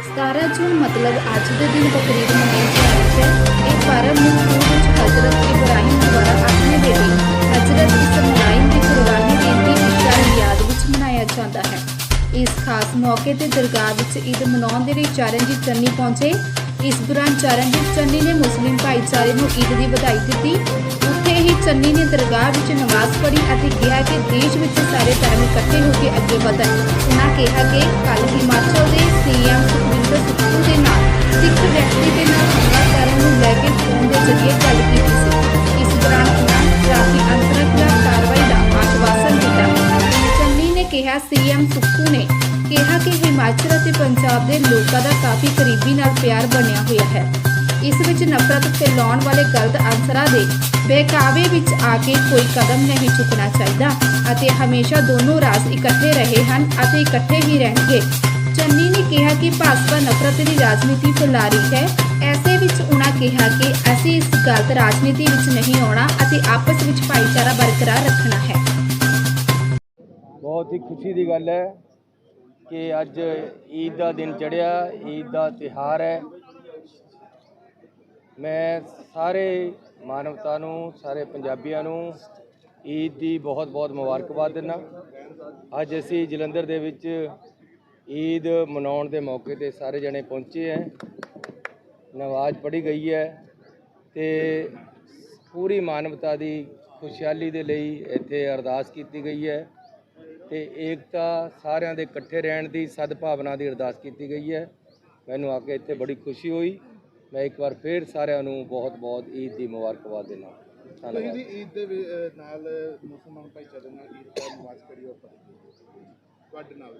17 ਜੂਨ ਮਤਲਬ ਅੱਜ ਦੇ ਦਿਨ ਬਕਰੀਦ ਮਨਾਈ ਜਾ ਰਹੀ ਹੈ। ਇਹ ਪਰਵ ਮਕਬੂਲ ਵਿੱਚ ਹਜ਼ਰਤ ਇਬਰਾਹਿਮ ਦੁਆਰਾ ਆਪਣੇ ਬੇਟੇ ਹਜ਼ਰਤ ਇਸਮਾਈਲ ਦੀ ਕੁਰਬਾਨੀ ਦੇਣ ਦੀ ਵਿਚਾਰ ਯਾਦ ਵਿੱਚ ਮਨਾਇਆ ਜਾਂਦਾ ਹੈ। ਇਸ ਖਾਸ ਮੌਕੇ ਤੇ ਦਰਗਾਹ ਵਿੱਚ ਈਦ ਮਨਾਉਣ ਦੇ ਲਈ ਚਰਨਜੀਤ ਚੰਨੀ ਪਹੁੰਚੇ। ਇਸ ਦੌਰਾਨ ਚਰਨਜੀਤ ਚੰਨੀ ਨੇ ਮੁਸਲਿਮ ਭਾਈਚਾਰੇ ਨੂੰ ਈਦ ਦੀ ਵਧਾਈ ਦਿੱਤੀ। ਉੱਥੇ ਹੀ ਚੰਨੀ ਨੇ ਦਰਗਾਹ ਵਿੱਚ ਨਮਾਜ਼ ਪੜ੍ਹੀ ਅਤੇ ਕਿਹਾ ਕਿ ਦੇਸ਼ ਵਿੱਚ ਸਾਰੇ ਧਰਮ ਇਕੱਠੇ ਹੋ ਕੇ ਅੱਗੇ ਵਧਣ। ਉਹਨਾਂ ਕਿਹਾ ਕਿ ਕੱਲ ਹਿਮਾਚਲ ਦੇ ਸੀਐਮ ਸੁਖਵਿੰਦਰ ਸੁੱਖੂ ਦੇ ਨਾਲ ਸਿੱਖ ਵਿਅਕਤੀ ਦੇ ਨਾਲ ਹਮਲਾ ਕਰਨ ਨੂੰ ਲੈ ਕੇ ਫੋਨ ਦੇ ਜ਼ਰੀਏ ਗੱਲ ਕੀਤੀ ਸੀ ਇਸ ਦੌਰਾਨ ਉਹਨਾਂ ਜਾਤੀ ਅੰਤਰ ਕਾਰਵਾਈ ਦਾ ਆਸ਼ਵਾਸਨ ਦਿੱਤਾ ਚੰਨੀ ਨੇ ਕਿਹਾ ਸੀਐਮ ਸੁੱਖੂ ਨੇ ਕਿਹਾ ਕਿ ਹਿਮਾਚਲ ਅਤੇ ਪੰਜਾਬ ਦੇ ਲੋਕਾਂ ਦਾ ਕਾਫੀ ਕਰੀਬੀ ਨਾਲ ਪਿਆਰ ਬਣਿਆ ਹੋਇਆ ਹੈ। ਇਸ ਵਿੱਚ ਨਫ਼ਰਤ ਫੈਲਾਉਣ ਵਾਲੇ ਗਲਤ ਅਨਸਰਾਂ ਦੇ ਬਹਿਕਾਵੇ ਵਿੱਚ ਆ ਕੇ ਕੋਈ ਕਦਮ ਨਹੀਂ ਚੁੱਕਣਾ ਚਾਹੀਦਾ ਅਤੇ ਹਮੇਸ਼ਾ ਦੋਨੋਂ ਰਾਜ ਇਕੱਠੇ ਰਹੇ ਹਨ ਅਤੇ ਇਕੱਠੇ ਹੀ ਰਹਿਣਗੇ। ਚੰਨੀ ਨੇ ਕਿਹਾ ਕਿ ਭਾਜਪਾ ਨਫ਼ਰਤ ਦੀ ਰਾਜਨੀਤੀ ਫੈਲਾ ਰਹੀ ਹੈ। ਐਸੇ ਵਿੱਚ ਉਹਨਾਂ ਕਿਹਾ ਕਿ ਅਸੀਂ ਇਸ ਗਲਤ ਰਾਜਨੀਤੀ ਵਿੱਚ ਨਹੀਂ ਆਉਣਾ ਅਤੇ ਆਪਸ ਵਿੱਚ ਭਾਈਚਾਰਾ ਬਰਕਰਾਰ ਰੱਖਣਾ ਹੈ। ਬਹੁਤ ਹੀ ਖੁਸ਼ੀ ਦੀ ਗੱਲ ਹੈ ਕਿ ਅੱਜ ਈਦ ਦਾ ਦਿਨ ਚੜਿਆ ਈਦ ਦਾ ਤਿਹਾਰ ਹੈ। ਮੈਂ ਸਾਰੇ ਮਾਨਵਤਾ ਨੂੰ, ਸਾਰੇ ਪੰਜਾਬੀਆਂ ਨੂੰ ਈਦ ਦੀ ਬਹੁਤ ਬਹੁਤ ਮੁਬਾਰਕਬਾਦ ਦਿੰਦਾ। ਅੱਜ ਅਸੀਂ ਜਲੰਧਰ ਦੇ ਵਿੱਚ ਈਦ ਮਨਾਉਣ ਦੇ ਮੌਕੇ ਤੇ ਸਾਰੇ ਜਣੇ ਪਹੁੰਚੇ ਹੈ ਨਮਾਜ਼ ਪੜ੍ਹੀ ਗਈ ਹੈ ਤੇ ਪੂਰੀ ਮਾਨਵਤਾ ਦੀ ਖੁਸ਼ਹਾਲੀ ਦੇ ਲਈ ਇੱਥੇ ਅਰਦਾਸ ਕੀਤੀ ਗਈ ਹੈ ਤੇ ਏਕਤਾ ਸਾਰਿਆਂ ਦੇ ਇਕੱਠੇ ਰਹਿਣ ਦੀ ਸਦਭਾਵਨਾ ਦੀ ਅਰਦਾਸ ਕੀਤੀ ਗਈ ਹੈ ਮੈਨੂੰ ਆ ਕੇ ਇੱਥੇ ਬੜੀ ਖੁਸ਼ੀ ਹੋਈ। ਮੈਂ ਇੱਕ ਵਾਰ ਫੇਰ ਸਾਰਿਆਂ ਨੂੰ ਬਹੁਤ-ਬਹੁਤ ਈਦ ਦੀ ਮੁਬਾਰਕਬਾਦ ਦਿੰਦਾ ਧੰਨਵਾਦ। ਈਦ ਦੇ ਨਾਲ ਮੁਸਲਮਾਨ ਭਾਈਚਾਰੇ ਨਾਲ ਈਦ ਦਾ ਨਮਾਜ਼ ਪੜ੍ਹੀ ਤੁਹਾਡੇ ਨਾਲ?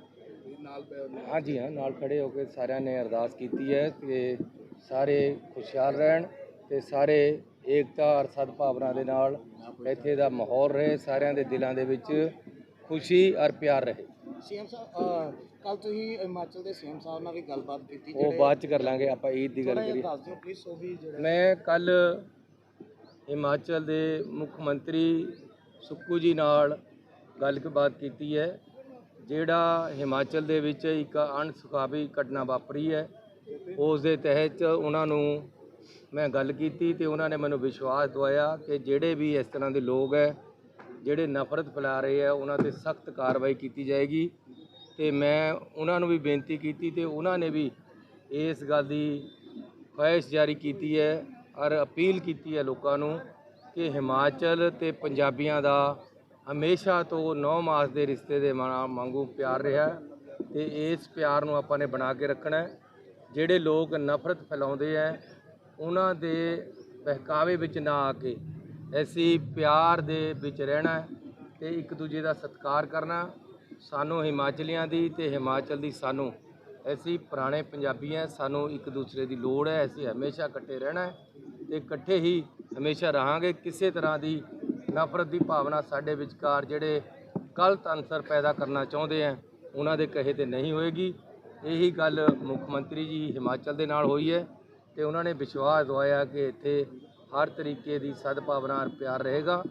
ਨਾਲ ਹਾਂਜੀ ਹਾਂ ਨਾਲ ਖੜੇ ਹੋ ਕੇ ਸਾਰਿਆਂ ਨੇ ਅਰਦਾਸ ਕੀਤੀ ਹੈ ਕਿ ਸਾਰੇ ਖੁਸ਼ਹਾਲ ਰਹਿਣ ਤੇ ਸਾਰੇ ਏਕਤਾ ਔਰ ਸਦਭਾਵਨਾ ਦੇ ਨਾਲ ਇੱਥੇ ਦਾ ਮਾਹੌਲ ਰਹੇ ਸਾਰਿਆਂ ਦੇ ਦਿਲਾਂ ਦੇ ਵਿੱਚ ਖੁਸ਼ੀ ਔਰ ਪਿਆਰ ਰਹੇ। ਸੀਐਮ ਸਾਹਿਬ ਕੱਲ ਤੁਸੀਂ ਹਿਮਾਚਲ ਦੇ ਸੀਐਮ ਸਾਹਿਬ ਨਾਲ ਵੀ ਗੱਲਬਾਤ ਕੀਤੀ ਉਹ ਬਾਅਦ ਚ ਕਰ ਲਾਂਗੇ ਆਪਾਂ ਈਦ ਦੀ ਗੱਲ ਕਰੀਏ ਜਿਹਾ ਦੱਸ ਦਿਓ ਪਲੀਜ਼ ਉਹ ਵੀ ਜਿਹੜਾ ਮੈਂ ਕੱਲ ਹਿਮਾਚਲ ਦੇ ਮੁੱਖ ਮੰਤਰੀ ਸੁੱਕੂ ਜੀ ਨਾਲ ਗੱਲਬਾਤ ਕੀਤੀ ਹੈ। ਜਿਹੜਾ ਹਿਮਾਚਲ ਦੇ ਵਿੱਚ ਇੱਕ ਅਣਸੁਖਾਵੀ ਘਟਨਾ ਵਾਪਰੀ ਹੈ, ਉਸ ਦੇ ਤਹਿਤ ਉਹਨਾਂ ਨੂੰ ਮੈਂ ਗੱਲ ਕੀਤੀ ਤੇ ਉਹਨਾਂ ਨੇ ਮੈਨੂੰ ਵਿਸ਼ਵਾਸ ਦਵਾਇਆ ਕਿ ਜਿਹੜੇ ਵੀ ਇਸ ਤਰ੍ਹਾਂ ਦੇ ਲੋਕ ਹੈ, ਜਿਹੜੇ ਨਫ਼ਰਤ ਫੈਲਾ ਰਹੇ ਆ ਉਹਨਾਂ ਤੇ ਸਖਤ ਕਾਰਵਾਈ ਕੀਤੀ ਜਾਏਗੀ। ਤੇ ਮੈਂ ਉਹਨਾਂ ਨੂੰ ਵੀ ਬੇਨਤੀ ਕੀਤੀ ਤੇ ਉਹਨਾਂ ਨੇ ਵੀ ਇਸ ਗੱਲ ਦੀ ਖੁਆਇਸ਼ ਜਾਰੀ ਕੀਤੀ ਹੈ ਔਰ ਅਪੀਲ ਕੀਤੀ ਹੈ ਲੋਕਾਂ ਨੂੰ ਕਿ ਹਿਮਾਚਲ ਤੇ ਪੰਜਾਬੀਆਂ ਦਾ ਹਮੇਸ਼ਾ ਤੋਂ ਨੌ ਮਾਸ ਦੇ ਰਿਸ਼ਤੇ ਦੇ ਮਾ- ਵਾਂਗੂ ਪਿਆਰ ਰਿਹਾ ਹੈ ਤੇ ਇਸ ਪਿਆਰ ਨੂੰ ਆਪਾਂ ਨੇ ਬਣਾ ਕੇ ਰੱਖਣਾ ਜਿਹੜੇ ਲੋਕ ਨਫ਼ਰਤ ਫੈਲਾਉਂਦੇ ਹੈ, ਉਹਨਾਂ ਦੇ ਬਹਿਕਾਵੇ ਵਿੱਚ ਨਾ ਆ ਕੇ ਅਸੀਂ ਪਿਆਰ ਦੇ ਵਿੱਚ ਰਹਿਣਾ ਹੈ ਤੇ ਇੱਕ ਦੂਜੇ ਦਾ ਸਤਿਕਾਰ ਕਰਨਾ ਸਾਨੂੰ ਹਿਮਾਚਲੀਆਂ ਦੀ ਤੇ ਹਿਮਾਚਲ ਦੀ ਸਾਨੂੰ, ਅਸੀਂ ਪੁਰਾਣੇ ਪੰਜਾਬੀ ਹਾਂ, ਸਾਨੂੰ ਇੱਕ ਦੂਸਰੇ ਦੀ ਲੋੜ ਹੈ, ਅਸੀਂ ਹਮੇਸ਼ਾ ਇਕੱਠੇ ਰਹਿਣਾ ਹੈ ਤੇ ਇਕੱਠੇ ਹੀ ਹਮੇਸ਼ਾ ਰਹਾਂਗੇ। ਕਿਸੇ ਤਰ੍ਹਾਂ ਦੀ ਨਫ਼ਰਤ ਦੀ ਭਾਵਨਾ ਸਾਡੇ ਵਿਚਕਾਰ ਜਿਹੜੇ ਗਲਤ ਅੰਸਰ ਪੈਦਾ ਕਰਨਾ ਚਾਹੁੰਦੇ ਆ ਉਹਨਾਂ ਦੇ ਕਹੇ ਤੇ ਨਹੀਂ ਹੋਏਗੀ। ਇਹੀ ਗੱਲ ਮੁੱਖ ਮੰਤਰੀ ਜੀ ਹਿਮਾਚਲ ਦੇ ਨਾਲ ਹੋਈ ਹੈ ਤੇ ਉਹਨਾਂ ਨੇ ਵਿਸ਼ਵਾਸ ਦਵਾਇਆ ਕਿ ਇੱਥੇ ਹਰ ਤਰੀਕੇ ਦੀ ਸਦਭਾਵਨਾ ਔਰ ਪਿਆਰ ਰਹੇਗਾ।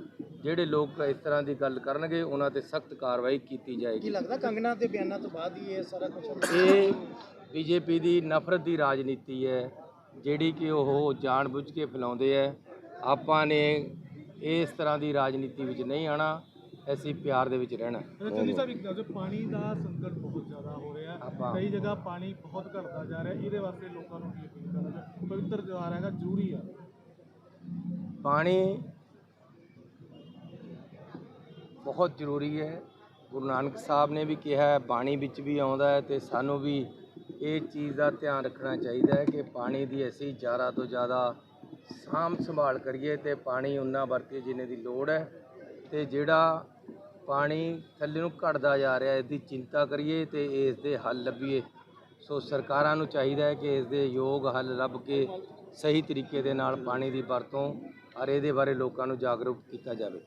ਜਿਹੜੇ ਲੋਕ ਇਸ ਤਰ੍ਹਾਂ ਦੀ ਗੱਲ ਕਰਨਗੇ ਉਹਨਾਂ ਤੇ ਸਖਤ ਕਾਰਵਾਈ ਕੀਤੀ ਕੀ ਜਾਏਗੀ ਲੱਗਦਾ ਕੰਗਨਾ ਦੇ ਬਿਆਨਾਂ ਤੋਂ ਬਾਅਦ ਹੀ ਇਹ ਸਾਰਾ ਕੁਝ ਇਹ ਬੀਜੇਪੀ ਦੀ ਨਫ਼ਰਤ ਦੀ ਰਾਜਨੀਤੀ ਹੈ ਜਿਹੜੀ ਕਿ ਉਹ ਜਾਣਬੁੱਝ ਕੇ ਫੈਲਾਉਂਦੇ ਹੈ। ਆਪਾਂ ਨੇ ਇਸ ਤਰ੍ਹਾਂ ਦੀ ਰਾਜਨੀਤੀ ਵਿੱਚ ਨਹੀਂ ਆਣਾ ਅਸੀਂ ਪਿਆਰ ਦੇ ਵਿੱਚ ਰਹਿਣਾ। ਚੰਨੀ ਸਾਹਿਬ ਇੱਕ ਦੱਸੋ ਪਾਣੀ ਦਾ ਸੰਕਟ ਬਹੁਤ ਜ਼ਿਆਦਾ ਹੋ ਰਿਹਾ ਹੈ। ਆਪਾਂ- ਕਈ ਜਗ੍ਹਾ ਪਾਣੀ ਬਹੁਤ ਘਟਦਾ ਜਾ ਰਿਹਾ ਇਹਦੇ ਵਾਸਤੇ ਲੋਕਾਂ ਨੂੰ ਕੀ ਅਪੀਲ ਕਰਨਾ ਚਾਹੁੰਦੇ ਪਵਿੱਤਰ ਤਿਉਹਾਰ ਹੈਗਾ ਜ਼ਰੂਰੀ ਆ। ਪਾਣੀ ਬਹੁਤ ਜ਼ਰੂਰੀ ਹੈ। ਗੁਰੂ ਨਾਨਕ ਸਾਹਿਬ ਨੇ ਵੀ ਕਿਹਾ ਹੈ ਬਾਣੀ ਵਿੱਚ ਵੀ ਆਉਂਦਾ ਹੈ ਤੇ ਸਾਨੂੰ ਵੀ ਇਹ ਚੀਜ਼ ਦਾ ਧਿਆਨ ਰੱਖਣਾ ਚਾਹੀਦਾ ਹੈ ਕਿ ਪਾਣੀ ਦੀ ਅਸੀਂ ਜ਼ਿਆਦਾ ਤੋਂ ਜ਼ਿਆਦਾ ਸਾਂਭ ਸੰਭਾਲ ਕਰੀਏ ਤੇ ਪਾਣੀ ਉਨਾ ਵਰਤੀਏ ਜਿੰਨੇ ਦੀ ਲੋੜ ਹੈ ਤੇ ਜਿਹੜਾ ਪਾਣੀ ਥੱਲੇ ਨੂੰ ਘਟਦਾ ਜਾ ਰਿਹਾ ਇਸ ਦੀ ਚਿੰਤਾ ਕਰੀਏ ਤੇ ਇਸ ਦੇ ਹੱਲ ਲੱਭੀਏ। ਸੋ ਸਰਕਾਰਾਂ ਨੂੰ ਚਾਹੀਦਾ ਹੈ ਕਿ ਇਸ ਦੇ ਯੋਗ ਹੱਲ ਲੱਭ ਕੇ ਸਹੀ ਤਰੀਕੇ ਦੇ ਨਾਲ ਪਾਣੀ ਦੀ ਵਰਤੋਂ ਔਰ ਇਹਦੇ ਬਾਰੇ ਲੋਕਾਂ ਨੂੰ ਜਾਗਰੂਕ ਕੀਤਾ ਜਾਵੇ।